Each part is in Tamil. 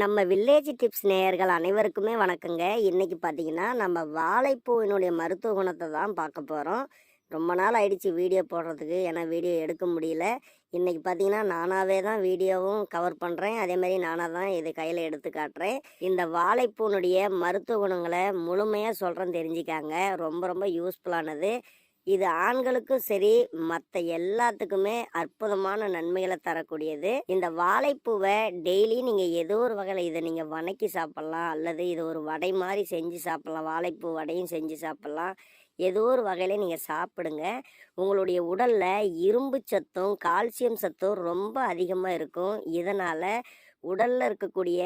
நம்ம வில்லேஜ் டிப்ஸ் நேயர்கள் அனைவருக்குமே வணக்கங்க. இன்றைக்கி பார்த்தீங்கன்னா நம்ம வாழைப்பூவினுடைய மருத்துவ குணத்தை தான் பார்க்க போகிறோம் ரொம்ப நாள் ஆயிடுச்சு வீடியோ போடுறதுக்கு. ஏன்னா வீடியோ எடுக்க முடியல. இன்றைக்கி பார்த்தீங்கன்னா நானாகவே தான் வீடியோவும் கவர் பண்ணுறேன் அதே மாதிரி நானாக தான் இது கையில் எடுத்து காட்டுறேன். இந்த வாழைப்பூனுடைய மருத்துவ குணங்களை முழுமையாக சொல்கிறேன் தெரிஞ்சுக்காங்க. ரொம்ப ரொம்ப யூஸ்ஃபுல்லானது இது ஆண்களுக்கும் சரி மற்ற எல்லாத்துக்குமே அற்புதமான நன்மைகளை தரக்கூடியது. இந்த வாழைப்பூவை டெய்லி நீங்கள் ஏதோ ஒரு வகையில் இதை நீங்கள் வணக்கி சாப்பிட்லாம் அல்லது இது ஒரு வடை மாதிரி செஞ்சு சாப்பிட்லாம் வாழைப்பூ வடையும் செஞ்சு சாப்பிட்லாம். ஏதோ ஒரு வகையில் நீங்கள் சாப்பிடுங்க. உங்களுடைய உடலில் இரும்பு சத்தும் கால்சியம் சத்தும் ரொம்ப அதிகமாக இருக்கும். இதனால் உடலில் இருக்கக்கூடிய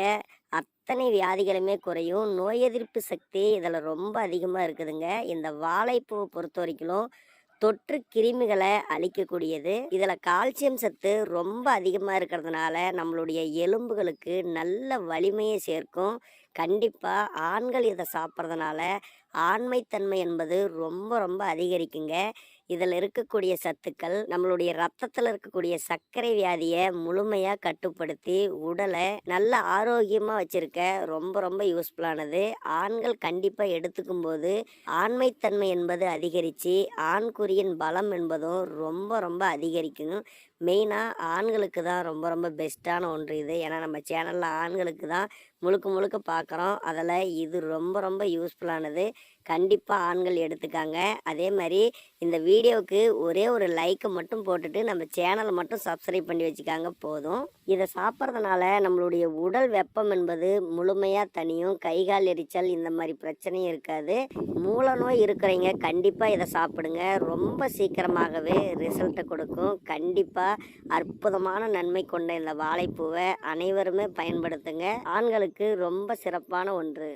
அத்தனை வியாதிகளுமே குறையும். நோய் எதிர்ப்பு சக்தி இதில் ரொம்ப அதிகமாக இருக்குதுங்க. இந்த வாழைப்பூவை பொறுத்த வரைக்கும் தொற்று கிருமிகளை அழிக்கக்கூடியது. இதில் கால்சியம் சத்து ரொம்ப அதிகமாக இருக்கிறதுனால நம்மளுடைய எலும்புகளுக்கு நல்ல வலிமையை சேர்க்கும். கண்டிப்பாக ஆண்கள் இதை சாப்பிட்றதுனால ஆண்மைத்தன்மை என்பது ரொம்ப ரொம்ப அதிகரிக்குங்க. இதில் இருக்கக்கூடிய சத்துக்கள் நம்மளுடைய ரத்தத்தில் இருக்கக்கூடிய சர்க்கரை வியாதியை முழுமையாக கட்டுப்படுத்தி உடலை நல்ல ஆரோக்கியமாக வச்சுருக்க ரொம்ப ரொம்ப யூஸ்ஃபுல்லானது. ஆண்கள் கண்டிப்பாக எடுத்துக்கும் போது ஆண்மைத்தன்மை என்பது அதிகரித்து ஆண்குறியின் பலம் என்பதும் ரொம்ப ரொம்ப அதிகரிக்கும். மெயினாக ஆண்களுக்கு தான் ரொம்ப ரொம்ப பெஸ்ட்டான ஒன்று இது. ஏன்னா நம்ம சேனலில் ஆண்களுக்கு தான் முழுக்க முழுக்க பார்க்குறோம் அதில் இது ரொம்ப ரொம்ப யூஸ்ஃபுல்லானது. கண்டிப்பாக ஆண்கள் எடுத்துக்காங்க. அதே மாதிரி இந்த வீடியோவுக்கு ஒரே ஒரு லைக்கை மட்டும் போட்டுட்டு நம்ம சேனலை மட்டும் சப்ஸ்கிரைப் பண்ணி வச்சுக்காங்க போதும். இதை சாப்பிட்றதுனால நம்மளுடைய உடல் வெப்பம் என்பது முழுமையாக தனியும் கை கால் எரிச்சல் இந்த மாதிரி பிரச்சனையும் இருக்காது. மூல நோய் இருக்கிறவங்க கண்டிப்பாக இதை சாப்பிடுங்க. ரொம்ப சீக்கிரமாகவே ரிசல்ட்டை கொடுக்கும். கண்டிப்பாக அற்புதமான நன்மை கொண்ட இந்த வாழைப்பூவை அனைவருமே பயன்படுத்துங்க. ஆண்களுக்கு ரொம்ப சிறப்பான ஒன்று.